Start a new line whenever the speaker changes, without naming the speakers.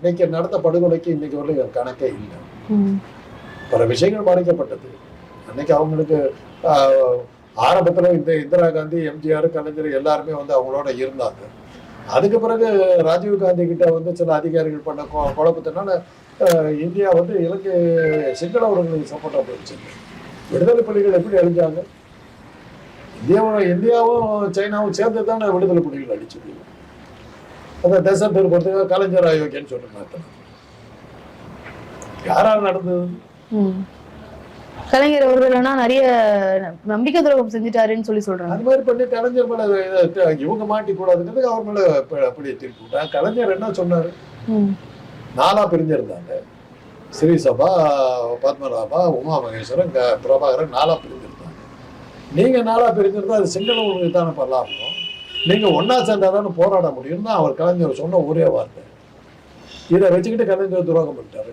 இன்னைக்கு நடந்த படுகொலைக்கு இன்னைக்கு வரல கணக்கே இல்லை. பல விஷயங்கள் மறைக்கப்பட்டது அன்னைக்கு அவங்களுக்கு ஆரம்பத்துல இந்த இந்திரா காந்தி எம்ஜிஆர் கலைஞர் எல்லாருமே வந்து அவங்களோட இருந்தாங்க. அதுக்கு பிறகு ராஜீவ் காந்தி கிட்ட வந்து சில அதிகாரிகள் பண்ண குழப்பத்தினால இந்தியா வந்து இலங்கை சிங்களவர்களுக்கு சப்போர்ட்டா போயிடுச்சு. விடுதலை புலிகள் எப்படி அழிஞ்சாங்க? இந்தியாவும் இந்தியாவும் சைனாவும் சேர்ந்து தானே விடுதலை புலிகள் அடிச்சது அந்த தேச திருப்பத்துக்கு கலைஞர் ஆயோக்கியன்னு சொல்லி மாத்தினாங்க யாரால் நடந்தது.
கலைஞர் அவர்கள்னா நிறைய நம்பிக்கை துரோகம் செஞ்சுட்டாருன்னு சொல்லி சொல்றாங்க.
அது மாதிரி பண்ணி கலைஞர் மேல இவங்க மாட்டிக்கூடாதுங்கிறதுக்கு அவர் மேல அப்படியே திருப்பி. விட்டாங்க கலைஞர் என்ன சொன்னாரு. நாலா பிரிஞ்சிருந்தாங்க. ஸ்ரீசபா பத்மநாபா உமா மகேஸ்வரன் பிரபாகரன் நாலா பிரிஞ்சிருந்தாங்க. நீங்க நாலா பிரிஞ்சிருந்தா அது சிங்களவங்களுக்கு தானே பரலாகும்? நீங்க ஒன்னா சேர்ந்தாதான் போராட முடியும்னு அவர் கலைஞர் சொன்ன ஒரே வார்த்தை. இதை வச்சுக்கிட்டு கலைஞர் துரோகம் பண்ணிட்டாரு.